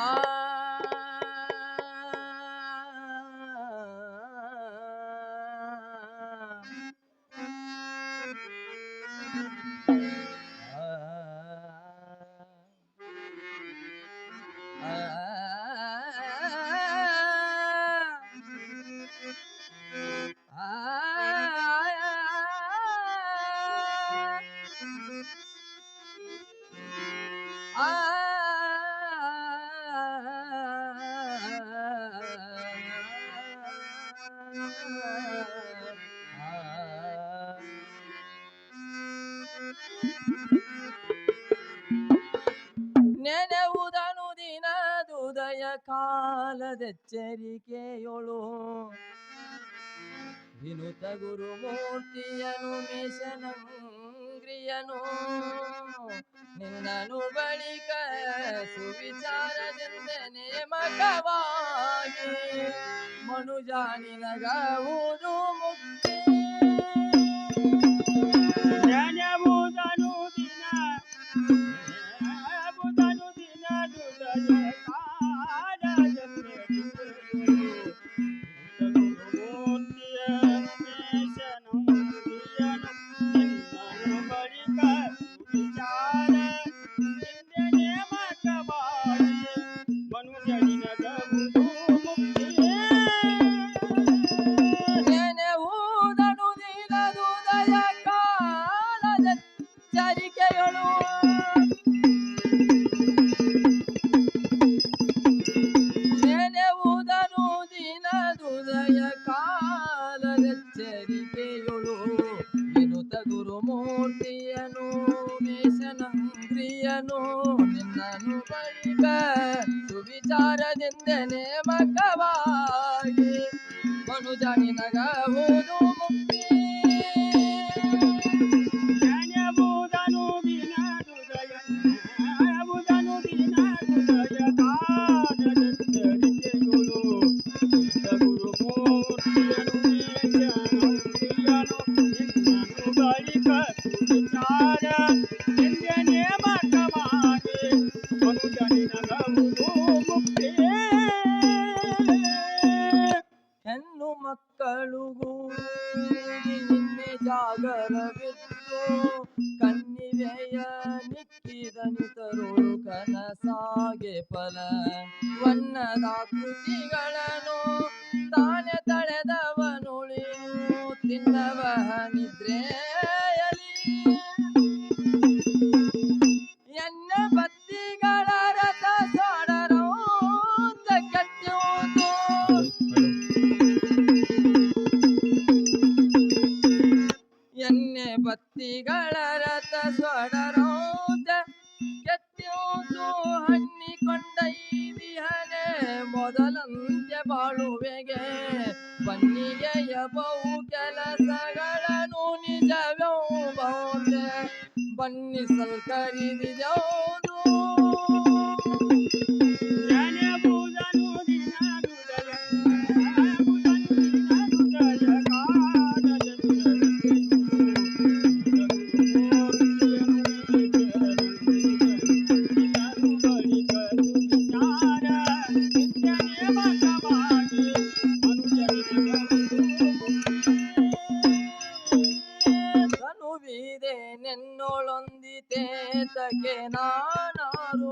ನೆನೆವುದನು ಕಾಲದೆಚ್ಚರಿಕೆಯೊಳು. ವಿನುತ ಗುರುಮೂರ್ತಿಯನು ಮೇಷನಂಗ್ರಿಯನು ನಿನ್ನನು ಬಳಿಕ ಸುವಿಚಾರದಿಂದನೇ ಮಗವಾಗಿ ಮನುಜಾನಿನಗವುದು ಮುಕ್ತಿ. ಮನುಜನಿನಗವುದು ನಿಕ್ಕಿದನಿತರುಳು ಕನಸಾಗೆ ಫಲ. ವನ್ನದ ಕೃತಿಗಳನ್ನು ತಾನೆ ತಳೆದವನುಳಿಯು ತಿನ್ನವ ನಿದ್ರೆಯಲಿ ಮೊದಲಂತ್ಯ ಬಾಳುವೆಗೆ ಬನ್ನಿಗೆಯ ಬಹು ಕೆಲಸಗಳನ್ನು ನಿಜವೋ ಬಹುದೆ ಬನ್ನಿ ತನುವಿದೆ ನೆನ್ನೊಳೊಂದಿತೆ ತಗೆ ನಾನಾರು.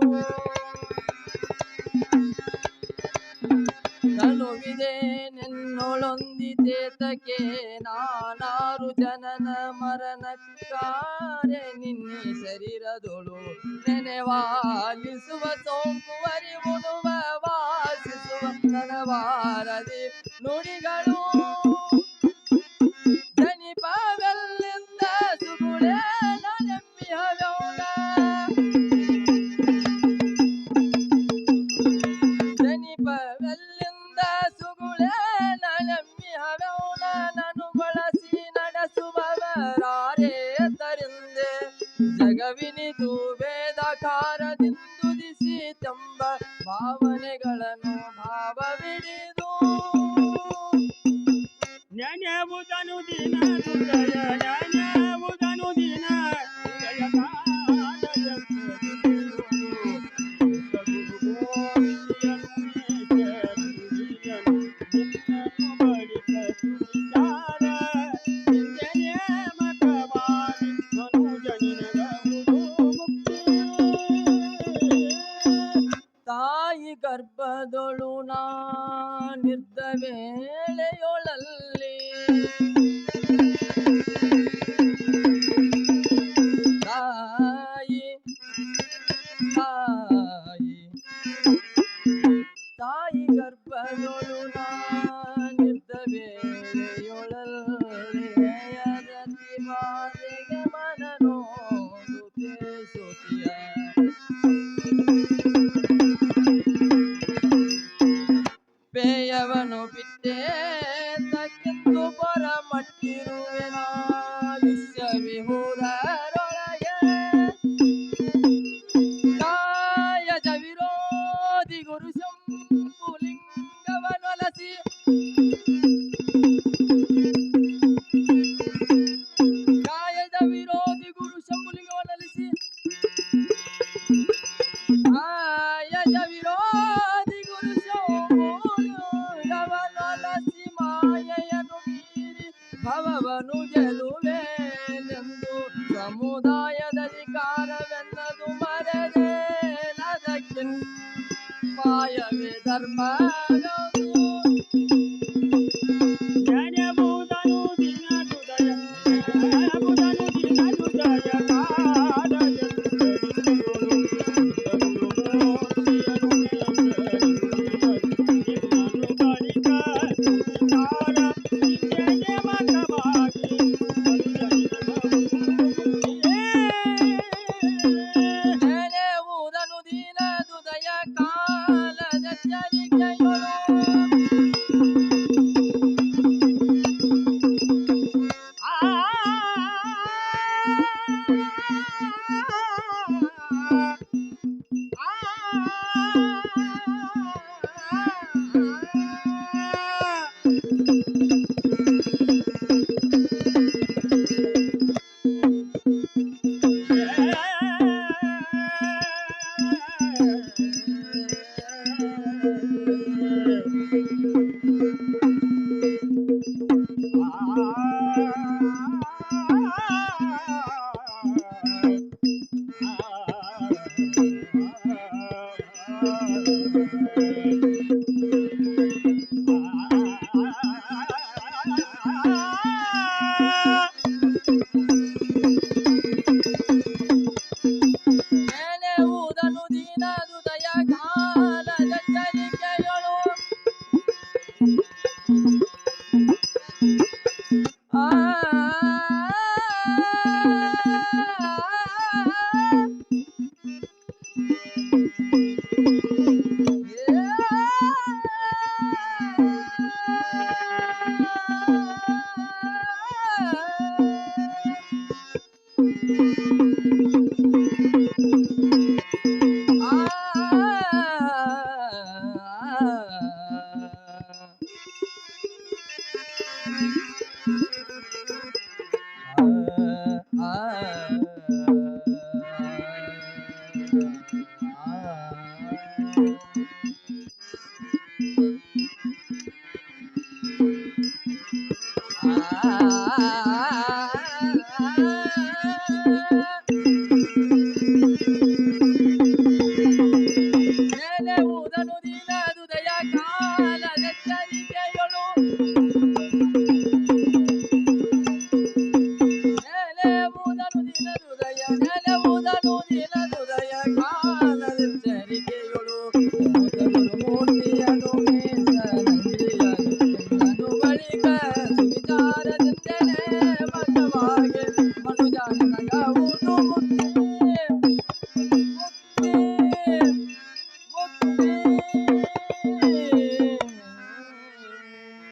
ತನುವಿದೆ ನೆನ್ನೊಳೊಂದಿತೆ ನಾನಾರು. ಜನನ ಮರಣಕ್ಕಾರೆ ನಿನ್ನೆ ಶರೀರದೊಳು ನೆನೆವಾಲಿಸುವ ಸೋಂಕು ಅರಿವುಣುವ ವಾಸಿಸುವ ನನವಾರದೆ ನುಡಿಗಳು. ಮಾಡಿದು ನೆನೆವುದನು ದಿನ ಹೃದಯ ನೆನೆವುದನು ದಿನ ಹೃದಯ Baba, no, no, no, no, no, no, no, no, no, no, no, no, no, no, no, no, no, no, no, karma